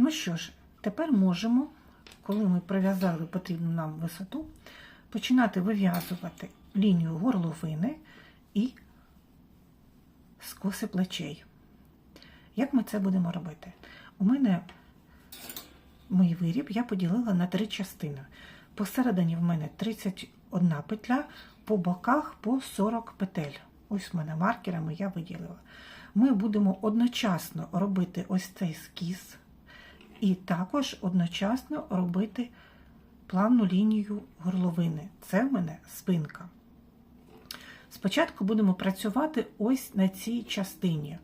Ну що ж, тепер можемо, коли ми прив'язали потрібну нам висоту, починати вив'язувати лінію горловини і скоси плечей. Як ми це будемо робити? У мене мій виріб я поділила на три частини. Посередині в мене 31 петля, по боках по 40 петель. Ось в мене маркерами я виділила. Ми будемо одночасно робити ось цей скіз, і також одночасно робити плавну лінію горловини. Це в мене спинка. Спочатку будемо працювати ось на цій частині.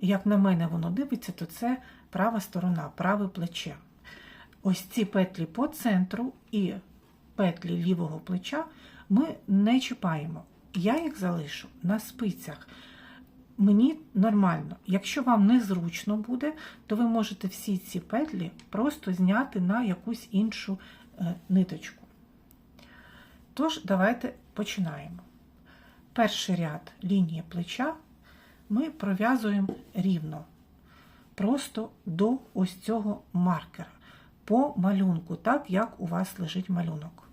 Як на мене воно дивиться, то це права сторона, праве плече. Ось ці петлі по центру і петлі лівого плеча ми не чіпаємо. Я їх залишу на спицях. Мені нормально. Якщо вам незручно буде, то ви можете всі ці петлі просто зняти на якусь іншу е, ниточку. Тож, давайте починаємо. Перший ряд лінії плеча ми пров'язуємо рівно, просто до ось цього маркера, по малюнку, так як у вас лежить малюнок.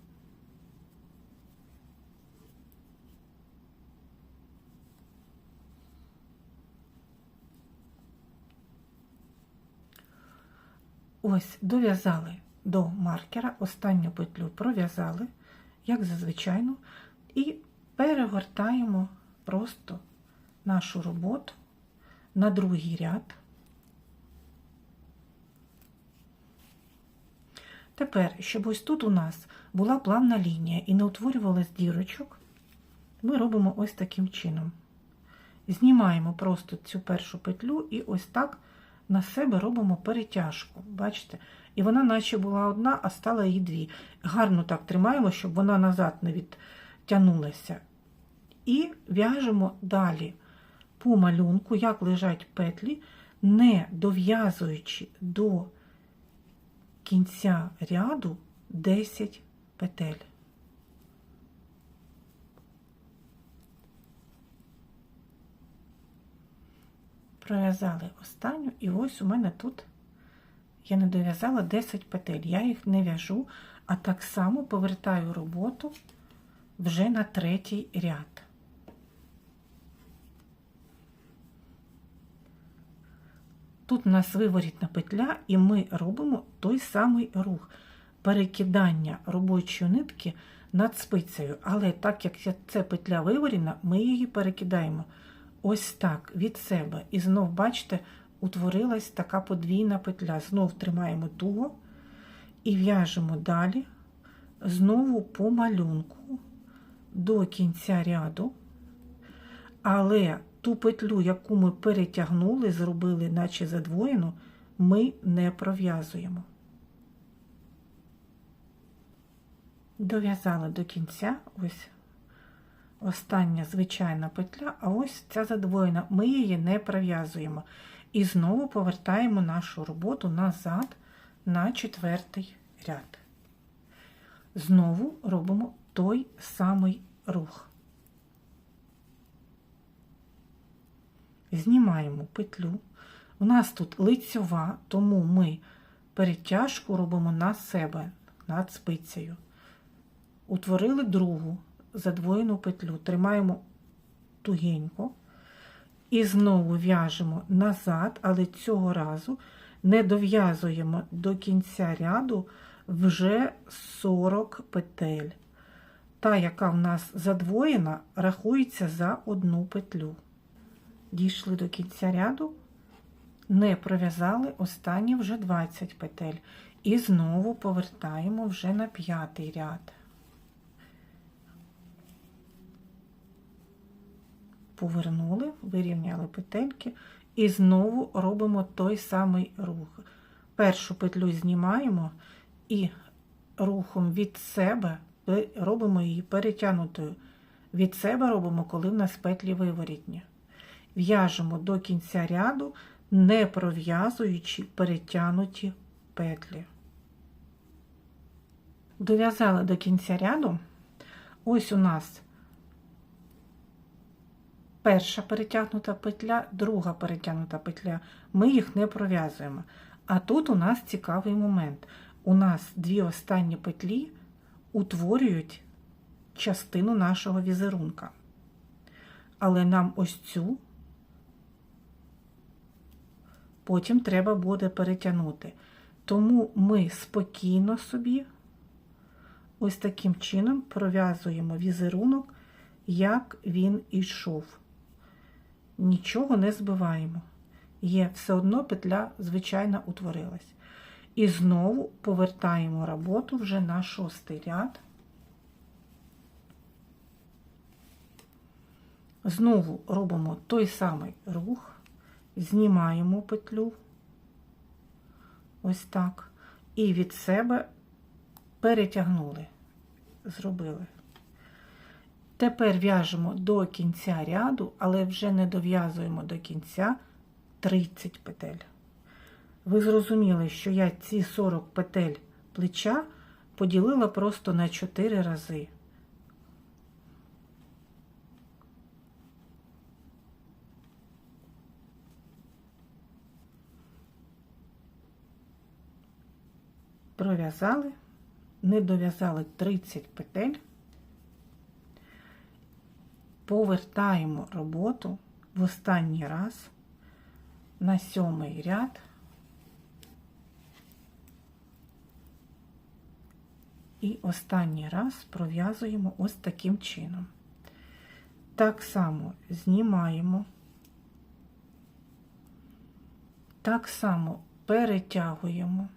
Ось дов'язали до маркера, останню петлю пров'язали, як зазвичай, і перегортаємо просто нашу роботу на другий ряд. Тепер, щоб ось тут у нас була плавна лінія і не утворювалась дірочок, ми робимо ось таким чином. Знімаємо просто цю першу петлю і ось так на себе робимо перетяжку. Бачите? І вона, наче була одна, а стала її дві. Гарно так тримаємо, щоб вона назад не відтягнулася. І в'яжемо далі по малюнку, як лежать петлі, не дов'язуючи до кінця ряду 10 петель. Пров'язали останню, і ось у мене тут я не дов'язала 10 петель. Я їх не в'яжу, а так само повертаю роботу вже на третій ряд. Тут у нас виворітна петля, і ми робимо той самий рух перекидання робочої нитки над спицею. Але так як це петля виворіна, ми її перекидаємо ось так від себе. І знов, бачите, утворилась така подвійна петля. Знов тримаємо туго і в'яжемо далі, знову по малюнку до кінця ряду. Але ту петлю, яку ми перетягнули, зробили, наче задвоєну, ми не пров'язуємо. Дов'язали до кінця ось остання звичайна петля, а ось ця задвоєна, ми її не пров'язуємо. І знову повертаємо нашу роботу назад на четвертий ряд. Знову робимо той самий рух. Знімаємо петлю. У нас тут лицьова, тому ми перетяжку робимо на себе над спицею. Утворили другу задвоєну петлю, тримаємо тугенько і знову в'яжемо назад, але цього разу не дов'язуємо до кінця ряду вже 40 петель. Та, яка в нас задвоєна, рахується за одну петлю. Дійшли до кінця ряду, не пров'язали останні вже 20 петель. І знову повертаємо вже на п'ятий ряд. Повернули, вирівняли петельки і знову робимо той самий рух. Першу петлю знімаємо і рухом від себе робимо її перетягнутою. Від себе робимо, коли в нас петлі виворітні. В'яжемо до кінця ряду, не пров'язуючи перетягнуті петлі. Дов'язали до кінця ряду. Ось у нас перша перетягнута петля, друга перетягнута петля. Ми їх не пров'язуємо. А тут у нас цікавий момент. У нас дві останні петлі утворюють частину нашого візерунка. Але нам ось цю потім треба буде перетягнути. Тому ми спокійно собі ось таким чином пров'язуємо візерунок, як він йшов. Нічого не збиваємо. Є все одно петля, звичайно, утворилась. І знову повертаємо роботу вже на шостий ряд. Знову робимо той самий рух, знімаємо петлю, ось так, і від себе перетягнули, зробили. Тепер в'яжемо до кінця ряду, але вже не дов'язуємо до кінця 30 петель. Ви зрозуміли, що я ці 40 петель плеча поділила просто на 4 рази. Пров'язали, не дов'язали 30 петель, повертаємо роботу в останній раз на сьомий ряд. І останній раз пров'язуємо ось таким чином. Так само знімаємо, так само перетягуємо,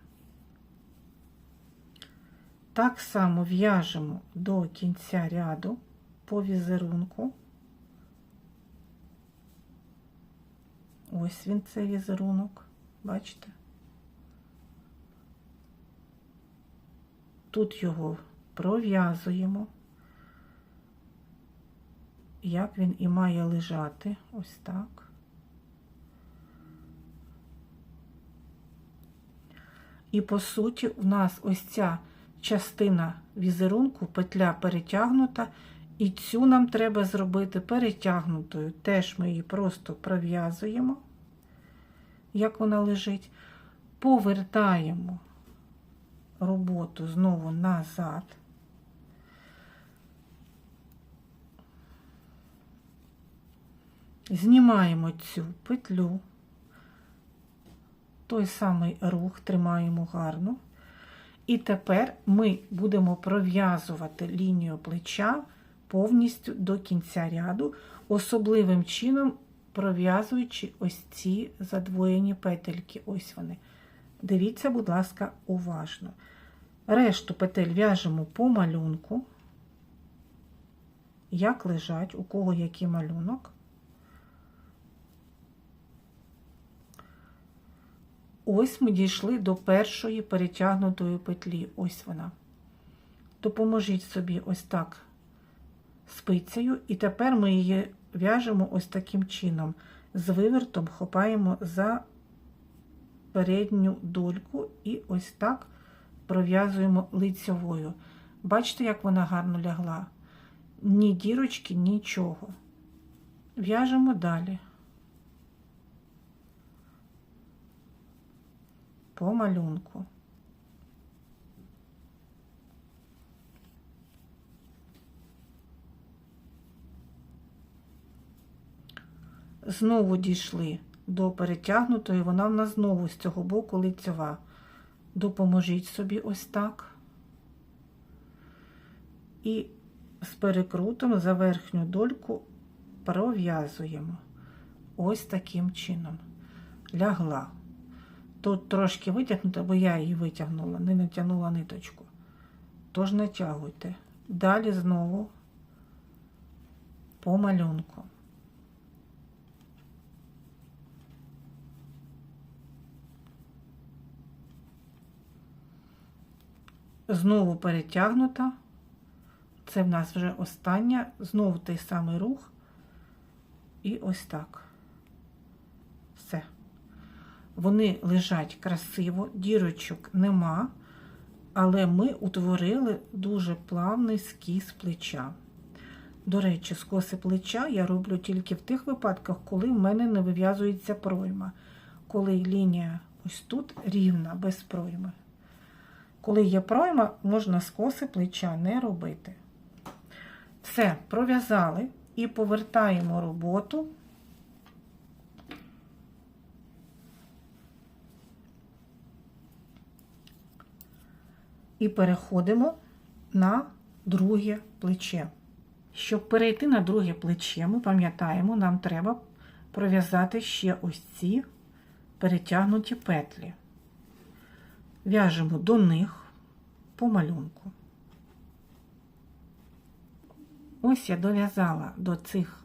так само в'яжемо до кінця ряду по візерунку. Ось він цей візерунок, бачите? Тут його пров'язуємо, як він і має лежати, ось так. І по суті, у нас ось ця частина візерунку, петля перетягнута, і цю нам треба зробити перетягнутою. Теж ми її просто пров'язуємо, як вона лежить, повертаємо роботу знову назад. Знімаємо цю петлю, той самий рух тримаємо гарно. І тепер ми будемо пров'язувати лінію плеча повністю до кінця ряду, особливим чином пров'язуючи ось ці задвоєні петельки. Ось вони. Дивіться, будь ласка, уважно. Решту петель в'яжемо по малюнку, як лежать, у кого який малюнок. Ось ми дійшли до першої перетягнутої петлі. Ось вона. Допоможіть собі ось так спицею, і тепер ми її в'яжемо ось таким чином. З вивертом хопаємо за передню дольку і ось так пров'язуємо лицьовою. Бачите, як вона гарно лягла? Ні дірочки, нічого. В'яжемо далі. По малюнку. Знову дійшли до перетягнутої, вона в нас знову з цього боку лицьова. Допоможіть собі ось так. І з перекрутом за верхню дольку пров'язуємо. Ось таким чином. Лягла. Тут трошки витягнута, бо я її витягнула, не натягнула ниточку. Тож натягуйте. Далі знову по малюнку. Знову перетягнута. Це в нас вже остання, знову той самий рух. І ось так. Все. Вони лежать красиво, дірочок нема, але ми утворили дуже плавний скіз плеча. До речі, скоси плеча я роблю тільки в тих випадках, коли в мене не вив'язується пройма. Коли лінія Ось тут рівна, без пройми. Коли є пройма, можна скоси плеча не робити. Все, пров'язали і повертаємо роботу. І переходимо на друге плече. Щоб перейти на друге плече, ми пам'ятаємо, нам треба пров'язати ще ось ці перетягнуті петлі. В'яжемо до них по малюнку. Ось я дов'язала до цих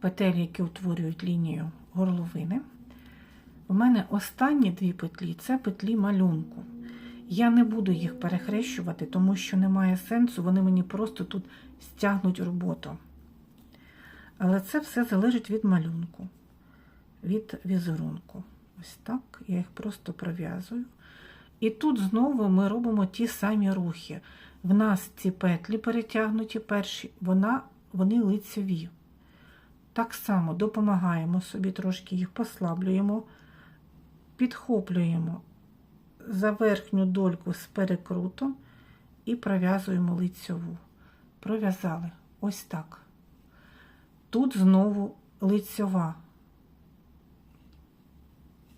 петель, які утворюють лінію горловини. У мене останні дві петлі це петлі малюнку. Я не буду їх перехрещувати, тому що немає сенсу, вони мені просто тут стягнуть роботу. Але це все залежить від малюнку, від візерунку. Ось так, я їх просто пров'язую. І тут знову ми робимо ті самі рухи. В нас ці петлі перетягнуті перші, вона, вони лицеві. Так само допомагаємо собі, трошки їх послаблюємо, підхоплюємо за верхню дольку з перекрутом і пров'язуємо лицьову. Пров'язали ось так. Тут знову лицьова.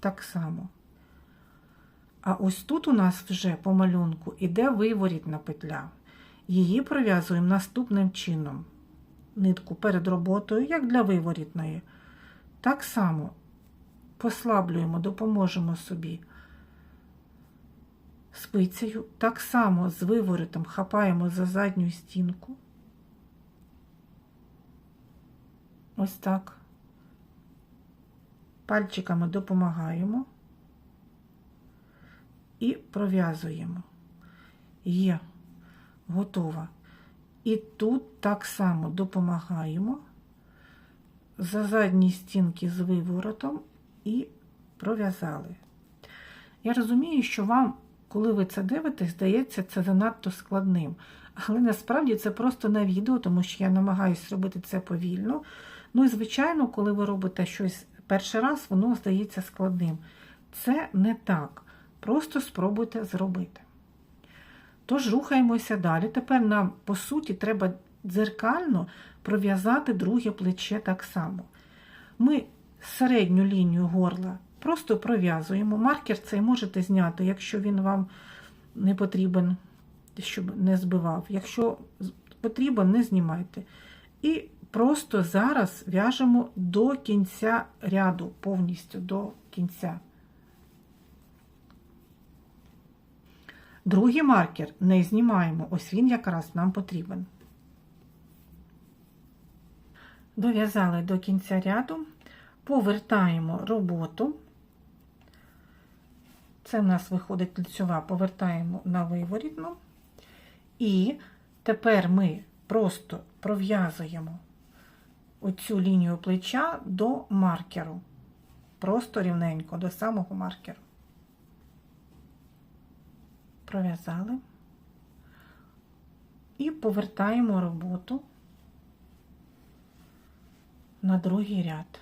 Так само. А ось тут у нас вже по малюнку іде виворітна петля. Її пров'язуємо наступним чином. Нитку перед роботою, як для виворітної. Так само послаблюємо, допоможемо собі спицею. Так само з виворотом хапаємо за задню стінку. Ось так. Пальчиками допомагаємо і пров'язуємо. Є, готова. І тут так само допомагаємо за задні стінки з виворотом і пров'язали. Я розумію, що вам, коли ви це дивитесь, здається, це занадто складним. Але насправді це просто на відео, тому що я намагаюся робити це повільно. Ну і, звичайно, коли ви робите щось перший раз, воно здається складним. Це не так. Просто спробуйте зробити. Тож рухаємося далі. Тепер нам, по суті, треба дзеркально пров'язати друге плече так само. Ми середню лінію горла просто пров'язуємо. Маркер цей можете зняти, якщо він вам не потрібен, щоб не збивав. Якщо потрібен, не знімайте. І просто зараз в'яжемо до кінця ряду, повністю до кінця. Другий маркер не знімаємо, ось він якраз нам потрібен. Дов'язали до кінця ряду, повертаємо роботу. Це в нас виходить лицьова, повертаємо на виворітну. І тепер ми просто пров'язуємо оцю лінію плеча до маркеру. Просто рівненько, до самого маркеру. Пров'язали і повертаємо роботу на другий ряд.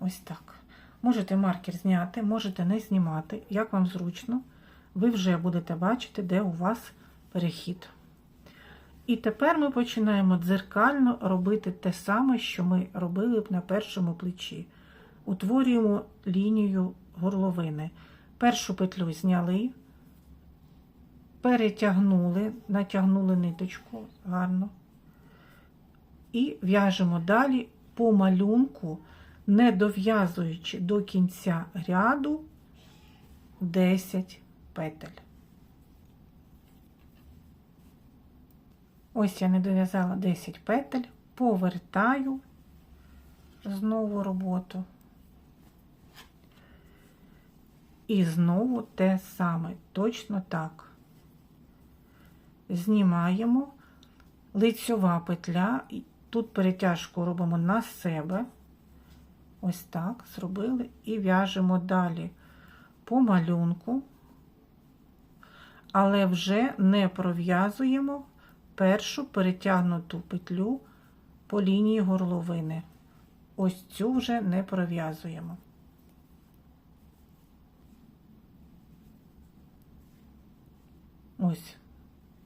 Ось так. Можете маркер зняти, можете не знімати, як вам зручно. Ви вже будете бачити, де у вас перехід. І тепер ми починаємо дзеркально робити те саме, що ми робили б на першому плечі. Утворюємо лінію горловини. Першу петлю зняли, перетягнули, натягнули ниточку гарно. І в'яжемо далі по малюнку, не дов'язуючи до кінця ряду 10 петель. Ось я не дов'язала 10 петель, повертаю знову роботу. І знову те саме, точно так. Знімаємо лицьова петля, тут перетяжку робимо на себе. Ось так зробили, і в'яжемо далі по малюнку, але вже не пров'язуємо першу перетягнуту петлю по лінії горловини. Ось цю вже не пров'язуємо. Ось,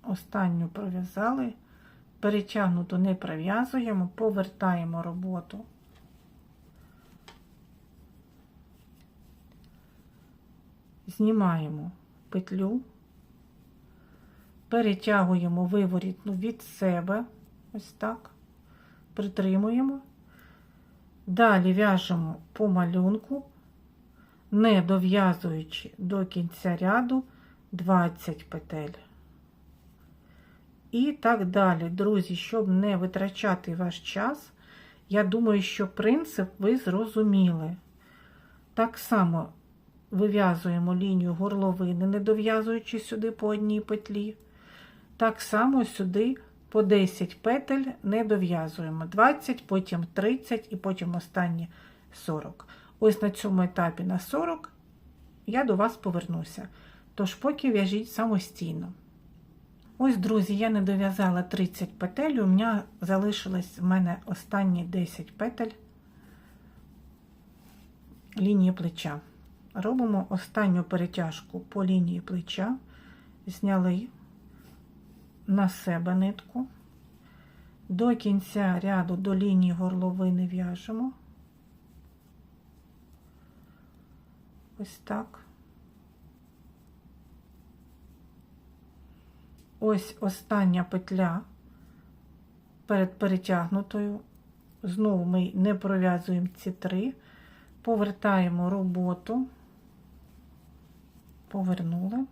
останню пров'язали, перетягнуту не пров'язуємо, повертаємо роботу. Знімаємо петлю, перетягуємо виворітну від себе, ось так, притримуємо. Далі в'яжемо по малюнку, не дов'язуючи до кінця ряду 20 петель. І так далі, друзі, щоб не витрачати ваш час, я думаю, що принцип ви зрозуміли. Так само вив'язуємо лінію горловини, не дов'язуючи сюди по одній петлі. Так само сюди по 10 петель не дов'язуємо. 20, потім 30 і потім останні 40. Ось на цьому етапі на 40 я до вас повернуся. Тож поки в'яжіть самостійно. Ось, друзі, я не дов'язала 30 петель, у мене залишилось в мене останні 10 петель лінії плеча. Робимо останню перетяжку по лінії плеча, зняли на себе нитку. До кінця ряду до лінії горловини в'яжемо. Ось так. Ось остання петля перед перетягнутою. Знову ми не пров'язуємо ці три, повертаємо роботу, повернули.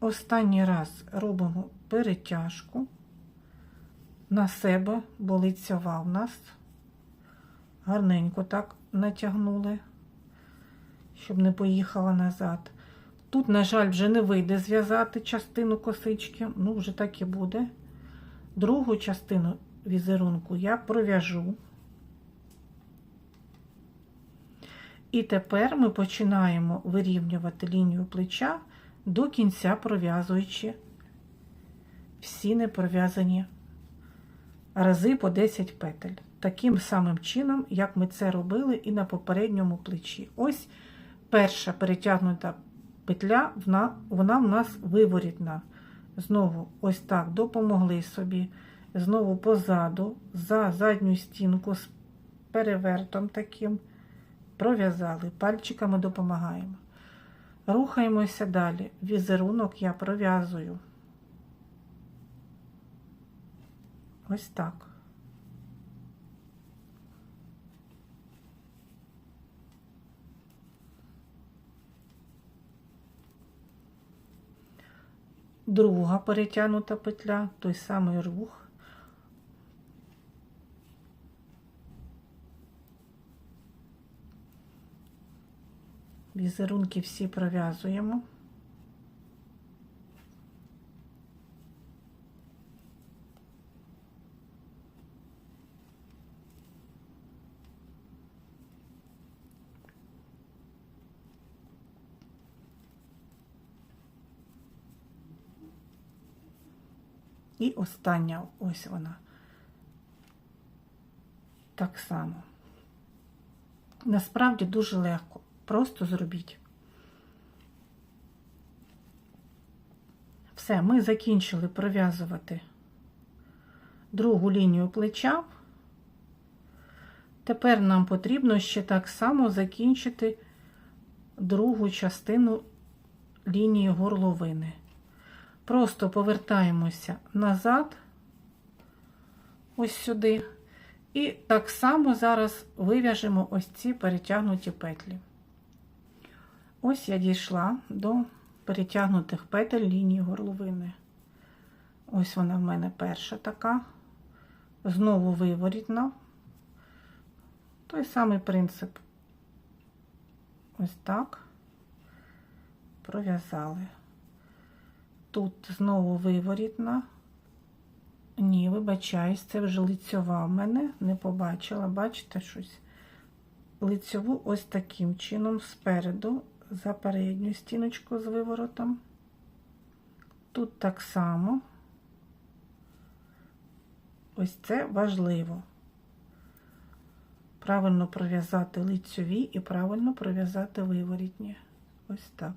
Останній раз робимо перетяжку на себе, бо лицьова в нас. Гарненько так натягнули, щоб не поїхала назад. Тут, на жаль, вже не вийде зв'язати частину косички, ну, вже так і буде. Другу частину візерунку я пров'яжу. І тепер ми починаємо вирівнювати лінію плеча до кінця пров'язуючи всі непров'язані рази по 10 петель. Таким самим чином, як ми це робили і на попередньому плечі. Ось перша перетягнута петля, вона, вона в нас виворітна. Знову ось так допомогли собі. Знову позаду, за задню стінку з перевертом таким пров'язали, пальчиками допомагаємо. Рухаємося далі. Візерунок я пров'язую. Ось так. Друга перетягнута петля, той самий рух. Візерунки всі пров'язуємо. І остання ось вона. Так само. Насправді дуже легко. Просто зробіть. Все, ми закінчили пров'язувати другу лінію плеча. Тепер нам потрібно ще так само закінчити другу частину лінії горловини. Просто повертаємося назад, ось сюди. І так само зараз вив'яжемо ось ці перетягнуті петлі. Ось я дійшла до перетягнутих петель лінії горловини. Ось вона в мене перша така. Знову виворітна. Той самий принцип. Ось так. Пров'язали. Тут знову виворітна. Ні, вибачаюсь, це вже лицьова в мене, не побачила, бачите щось? Лицьову ось таким чином спереду, за передню стіночку з виворотом. Тут так само. Ось це важливо. Правильно пров'язати лицьові і правильно пров'язати виворітні. Ось так.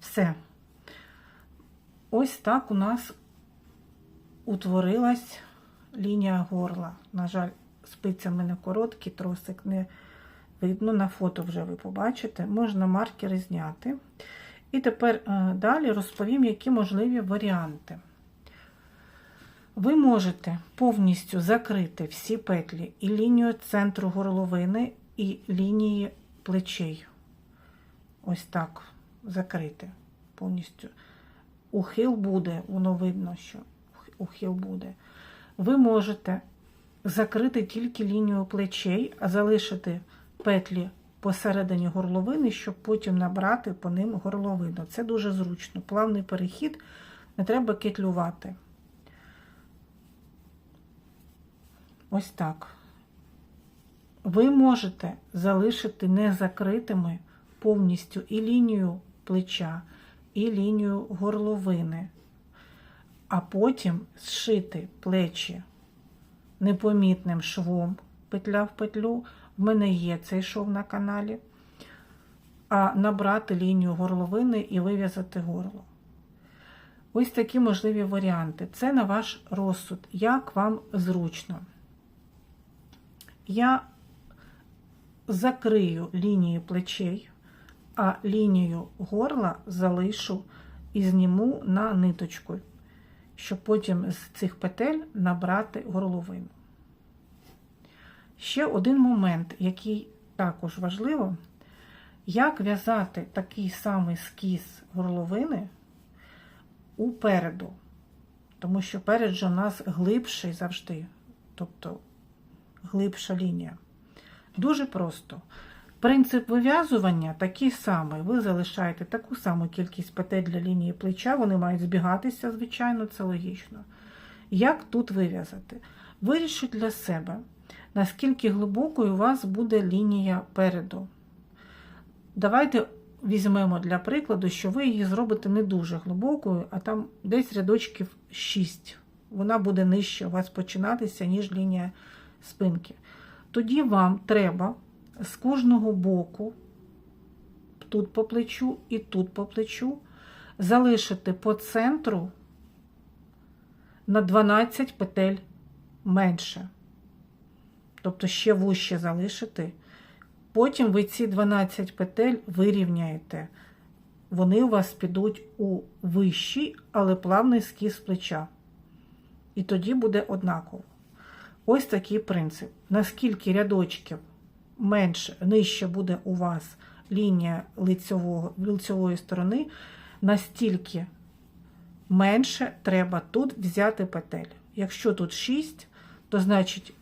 Все. Ось так у нас утворилась лінія горла. На жаль, спиці в мене короткі, тросик не видно. На фото вже ви побачите. Можна маркери зняти. І тепер е, далі розповім, які можливі варіанти. Ви можете повністю закрити всі петлі і лінію центру горловини, і лінії плечей. Ось так закрити повністю. Ухил буде, воно видно, що ухил буде. Ви можете закрити тільки лінію плечей, а залишити петлі посередині горловини, щоб потім набрати по ним горловину. Це дуже зручно. Плавний перехід, не треба кетлювати. Ось так. Ви можете залишити незакритими повністю і лінію плеча, і лінію горловини, а потім зшити плечі непомітним швом петля в петлю. В мене є цей шов на каналі, а набрати лінію горловини і вив'язати горло. Ось такі можливі варіанти. Це на ваш розсуд, як вам зручно. Я закрию лінію плечей, а лінію горла залишу і зніму на ниточку, щоб потім з цих петель набрати горловину. Ще один момент, який також важливо, як в'язати такий самий скіз горловини упереду, тому що перед же у нас глибший завжди, тобто глибша лінія. Дуже просто. Принцип вив'язування такий самий. Ви залишаєте таку саму кількість петель для лінії плеча, вони мають збігатися, звичайно, це логічно. Як тут вив'язати? Вирішіть для себе, наскільки глибокою у вас буде лінія переду. Давайте візьмемо для прикладу, що ви її зробите не дуже глибокою, а там десь рядочків 6. Вона буде нижче у вас починатися, ніж лінія спинки. Тоді вам треба з кожного боку, тут по плечу і тут по плечу, залишити по центру на 12 петель менше. Тобто ще вужче залишити. Потім ви ці 12 петель вирівняєте. Вони у вас підуть у вищий, але плавний скіз плеча. І тоді буде однаково. Ось такий принцип. Наскільки рядочків менше, нижче буде у вас лінія лицьового, лицьової сторони, настільки менше треба тут взяти петель. Якщо тут 6, то значить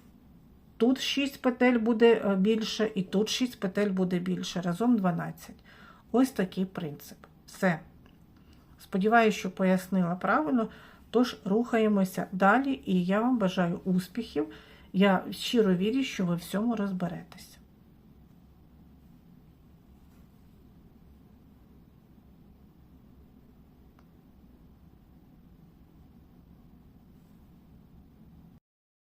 тут 6 петель буде більше, і тут 6 петель буде більше. Разом 12. Ось такий принцип. Все. Сподіваюся, що пояснила правильно. Тож рухаємося далі, і я вам бажаю успіхів. Я щиро вірю, що ви в цьому розберетеся.